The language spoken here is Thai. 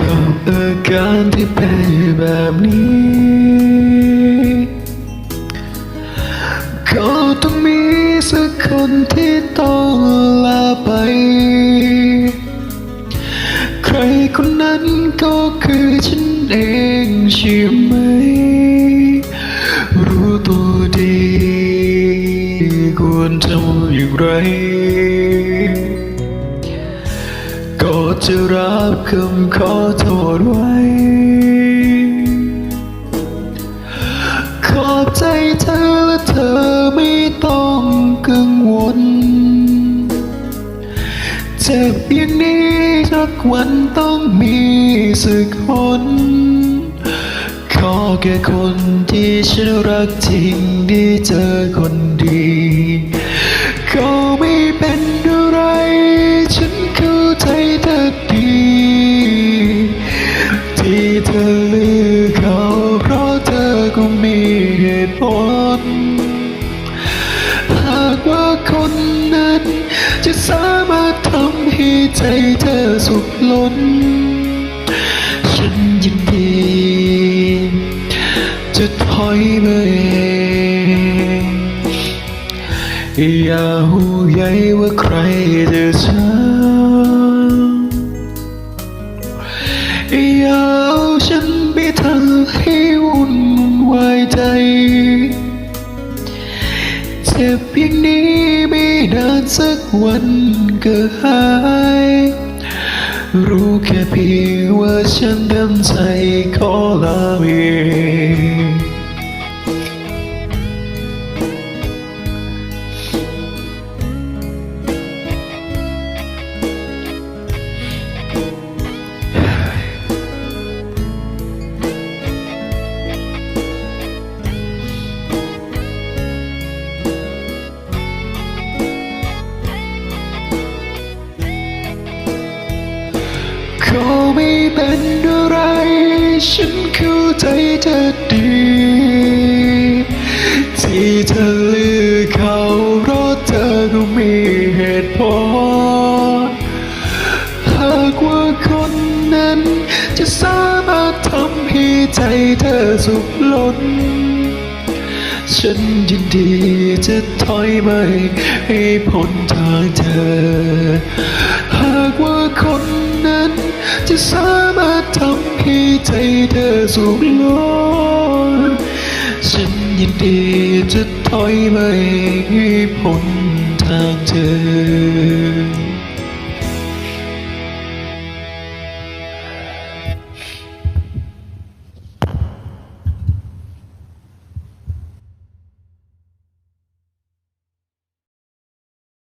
กับอาการที่เป็นแบบนี้ก็ต้องมีสักคนที่ต้องลาไป ใครคนนั้นก็คือฉันเองใช่ไหม รู้ตัวดีควรทำอย่างไร จะรับคำขอโทษไว้ ขอบใจเธอและเธอไม่ต้องกังวล เจ็บอย่างนี้สักวันต้องมีสักคน ขอแค่คนที่ฉันรักจริงได้เจอคนดี เขาไม่เป็น เธอเลือกเขาเพราะเธอก็มีเหตุผล หากว่าคนนั้นจะสามารถทำให้ใจเธอสุขล้น ฉันยินดี จะถอยไปเองอย่าหูใหญ่ว่าใครจะช้ ใจ เจ็บเพียงนี้ไม่นานสักวันก็หาย รู้แค่เพียงว่าฉันเดินใจขอลาเพีย เป็นอะไร ฉันเข้าใจเธอดี ที่เธอเลือกเขาเพราะเธอก็มีเหตุผล หากว่าคนนั้นจะสามารถทำให้ใจเธอสุขล้น ฉันยินดีจะถอยไปให้พ้นทางเธอ หากว่าคนนั้น จะสามารถทำให้ใจเธอสุขล้นฉันยินดีจะถอยไปให้พ้นทางเธอ